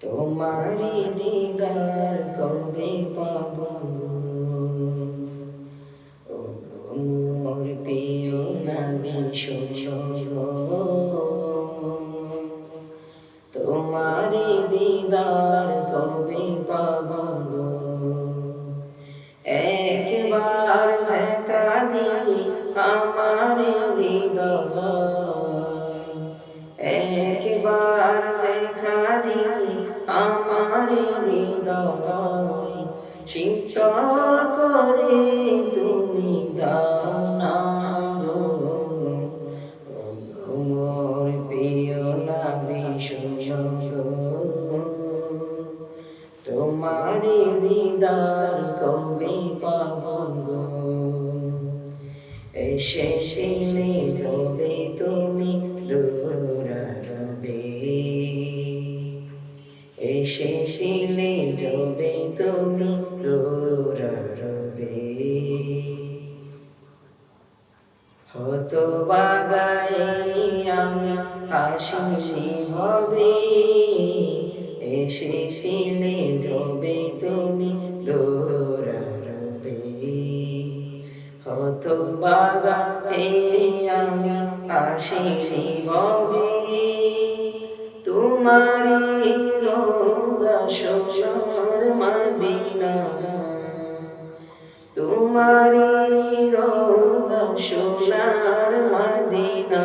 তোমারি দিদার কবে পাব? মোর প্রিয় নাবি তোমারি দিদার কবে পাব একবার দেখা দিই আমার হৃদয় একবার দেখা দিই আমার হৃদয় শীতল করে তুমি দাও না গো। মোর প্রিয় তোমারি দিদার কবে পাবো এসেছিলে তুমি এসেছিলে যবে তুমি দূরাবে হতো বাগাই আমি আসিনি হবে। এসেছিলে যবে তুমি দৌড়াবে হতো বাগাই আমি আসিনি হবে। তোমারি রোজা সোনার মদিনা। তোমারি রোজা সোনার মদিনা।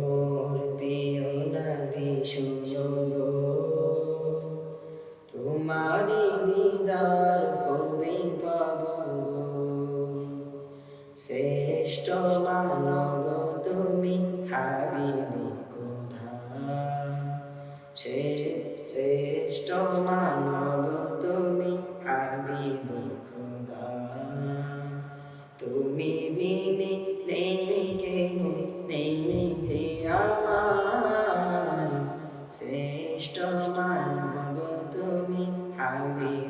মোর প্রিয় নবী সুযোগ। তোমারি দিদার কবে পাব। শ্রেষ্ঠ মানব শ্রেষ্ঠ মানব তুমি হাবিবি খোদা তুমি বিনি নেই কে নেই যে আমার। শ্রেষ্ঠ মানব তুমি হাবিবি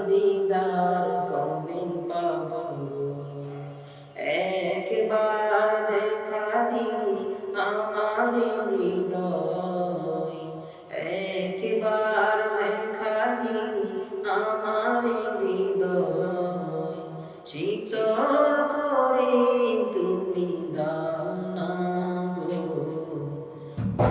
চর করে তুমি দা